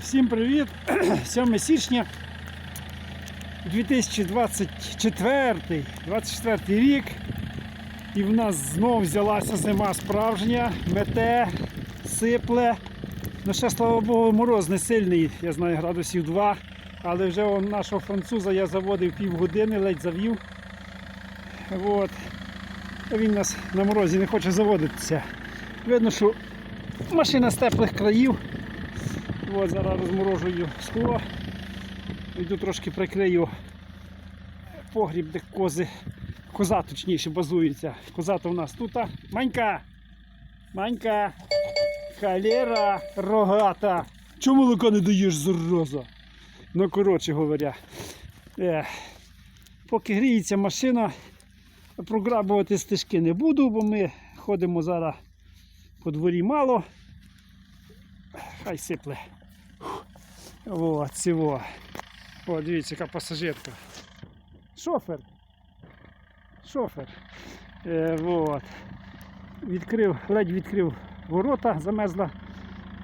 Всім привіт! 7 січня 2024 24 рік. І в нас знов взялася зима справжня, мете, сипле. Ну ще, слава Богу, мороз не сильний, я знаю, градусів 2. Але вже он, нашого француза я заводив півгодини, ледь завів. От. Він нас на морозі не хоче заводитися. Видно, що машина з теплих країв. От зараз розморожую скло. Йду трошки прикрию погріб, де кози. Коза точніше базується. Коза то в нас тут. Манька! Манька! Халера рогата! Чому молока не даєш зараза? Ну, коротше говоря. Е, поки гріється машина, програбувати стежки не буду, бо ми ходимо зараз по дворі мало. Хай сипле. О, цього. О, дивіться, яка пасажирка. Шофер. Шофер. Е, вот. Відкрив, ледь відкрив ворота, замерзла.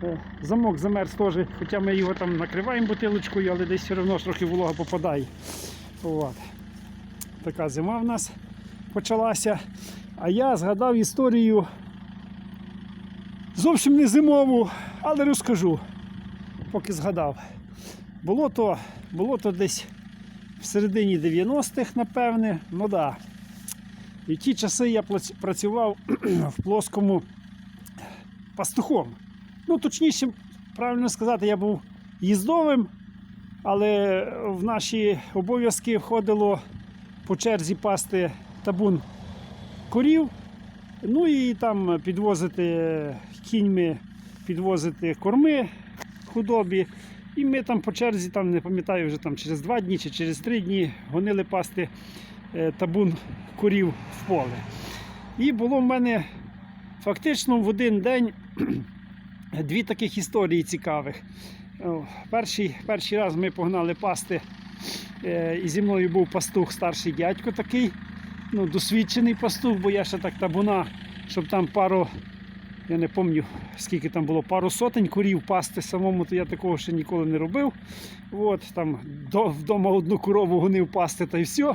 Е, замок замерз теж, хоча ми його там накриваємо бутилочкою, але десь все одно трохи волога попадає. От. Така зима в нас почалася. А я згадав історію зовсім не зимову, але розкажу, поки згадав. Було то, було то десь в середині 90-х, напевне, ну да. І ті часи я працював в плоскому пастухом. Ну, точніше, правильно сказати, я був їздовим, але в наші обов'язки входило по черзі пасти табун корів, ну і там підвозити кіньми, підвозити корми худобі. І ми там по черзі, там, не пам'ятаю, вже там через два дні чи через три дні гонили пасти е, табун корів в поле. І було в мене фактично в один день дві таких історії цікавих. Перший, перший раз ми погнали пасти, е, і зі мною був пастух, старший дядько такий, ну, досвідчений пастух, бо я ще так табуна, щоб там пару, я не пам'ятаю, скільки там було, пару сотень курів пасти самому, то я такого ще ніколи не робив. От, там до, вдома одну корову гонив пасти та й все.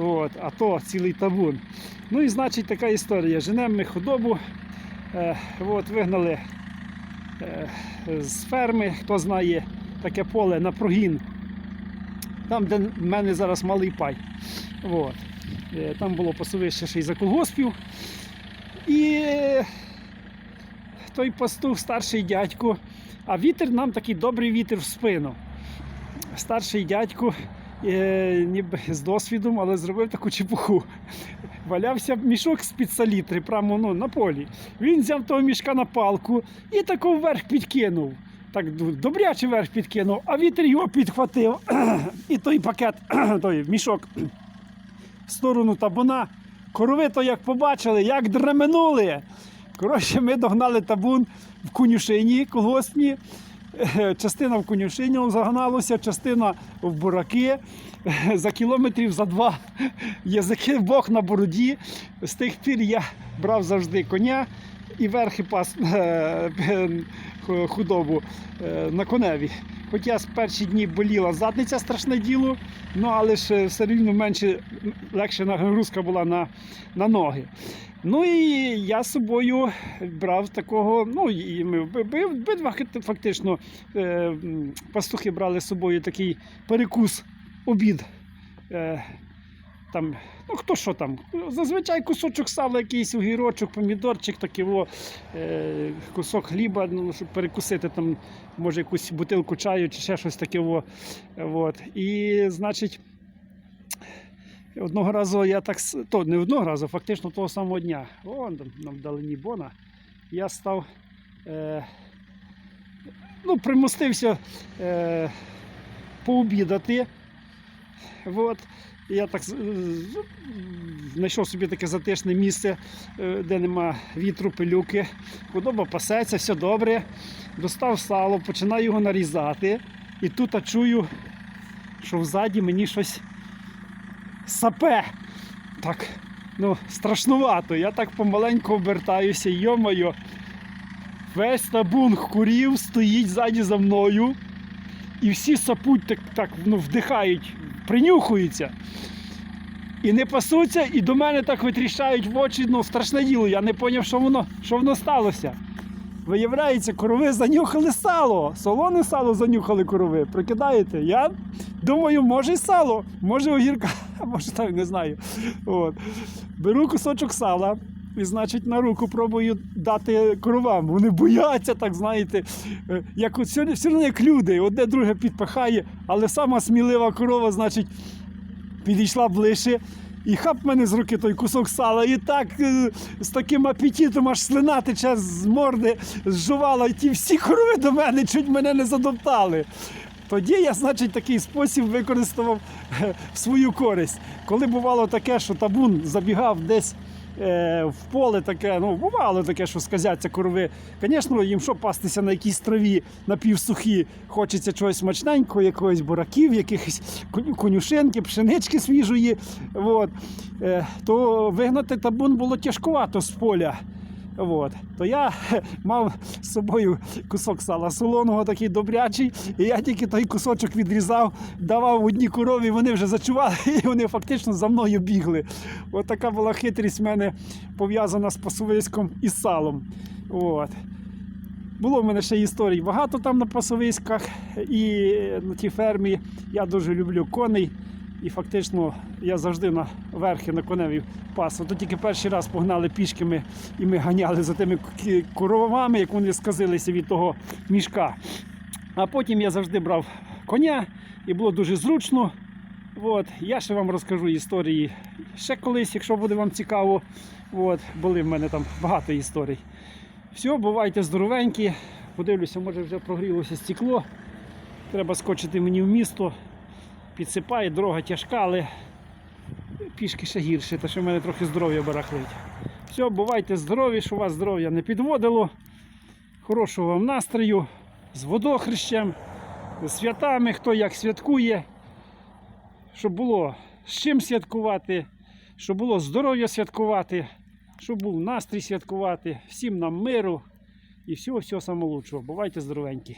От, а то цілий табун. Ну і значить така історія. Женемо ми худобу. Е, от, вигнали е, з ферми, хто знає таке поле на прогін. Там, де в мене зараз малий пай. От. Е, Там було пасовище ще й за колгоспів. І той пастух, старший дядько, а вітер нам такий добрий вітер в спину. Старший дядько, е, ніби з досвідом, але зробив таку чепуху. Валявся мішок з-під салітри прямо ну, на полі. Він взяв того мішка на палку і тако вверх підкинув. Так добряче вверх підкинув, а вітер його підхватив. І той пакет, той мішок в сторону табуна. Корови то як побачили, як дременули. Коротше, ми догнали табун в конюшині колгоспні. Е, Частина в конюшині загналася, частина в бураки. Е, За кілометрів за два язики Бог на бороді. З тих пір я брав завжди коня і верхи пас е, худобу е, на коневі. Хоча з перші дні боліла задниця страшне діло, ну але ж все рівно менше легше нагрузка була на, на ноги. Ну і я з собою брав такого, ну і ми обидва фактично е, пастухи брали з собою такий перекус, обід. Там, ну хто що там? Зазвичай кусочок сала, якийсь огірочок, помідорчик, такий, о, е, кусок хліба, ну, щоб перекусити там, може, якусь бутилку чаю чи ще щось таке. О, от. І, значить, одного разу я так, то не одного разу, фактично того самого дня, вон там на вдалині Бона, я став, е, ну, примостився е, пообідати. От. Я так знайшов собі таке затишне місце, е, де нема вітру, пилюки. Худоба пасеться, все добре. Достав сало, починаю його нарізати. І тут чую, що взаді мені щось сапе. Так, ну, страшнувато. Я так помаленьку обертаюся, йомаю. Весь табун курів стоїть ззаді за мною. І всі сапуть так, так ну, вдихають, принюхуються. І не пасуться, і до мене так витріщають в очі, ну страшне діло, я не зрозумів, що воно, що воно сталося. Виявляється, корови занюхали сало. Солоне сало занюхали корови. Прикидаєте? Я думаю, може й сало, може огірка, може так не знаю. От. Беру кусочок сала і, значить, на руку пробую дати коровам. Вони бояться, так знаєте, е, як от все, все одно як люди, одне друге підпихає, але сама смілива корова, значить, підійшла ближче. І хап мене з руки той кусок сала, і так е, з таким апетитом аж слина тече з морди, зжувала, і ті всі корови до мене чуть мене не задоптали. Тоді я, значить, такий спосіб використовував е, в свою користь. Коли бувало таке, що табун забігав десь е, в поле таке, ну бувало таке, що сказяться корови. Звісно, їм що пастися на якійсь траві напівсухі, хочеться чогось смачненького, якогось бураків, якихось коню- конюшинки, пшенички свіжої. От. Е, то вигнати табун було тяжкувато з поля. От. То я мав з собою кусок сала солоного, такий добрячий, і я тільки той кусочок відрізав, давав одній корові, вони вже зачували, і вони фактично за мною бігли. От така була хитрість в мене пов'язана з пасовиськом і салом. От. Було в мене ще історій багато там на пасовиськах і на тій фермі. Я дуже люблю коней. І фактично я завжди на верхи на коневі пас. Ото тільки перший раз погнали пішки і ми ганяли за тими коровами, як вони сказилися від того мішка. А потім я завжди брав коня і було дуже зручно. От, я ще вам розкажу історії ще колись, якщо буде вам цікаво. От, були в мене там багато історій. Все, бувайте здоровенькі. Подивлюся, може вже прогрілося стекло. Треба скочити мені в місто. Підсипає, дорога тяжка, але пішки ще гірше, та що в мене трохи здоров'я барахлить. Все, бувайте здорові, щоб вас здоров'я не підводило. Хорошого вам настрою, з водохрещем, з святами, хто як святкує, щоб було з чим святкувати, щоб було здоров'я святкувати, щоб був настрій святкувати, всім нам миру і всього-всього самого лучшого. Бувайте здоровенькі.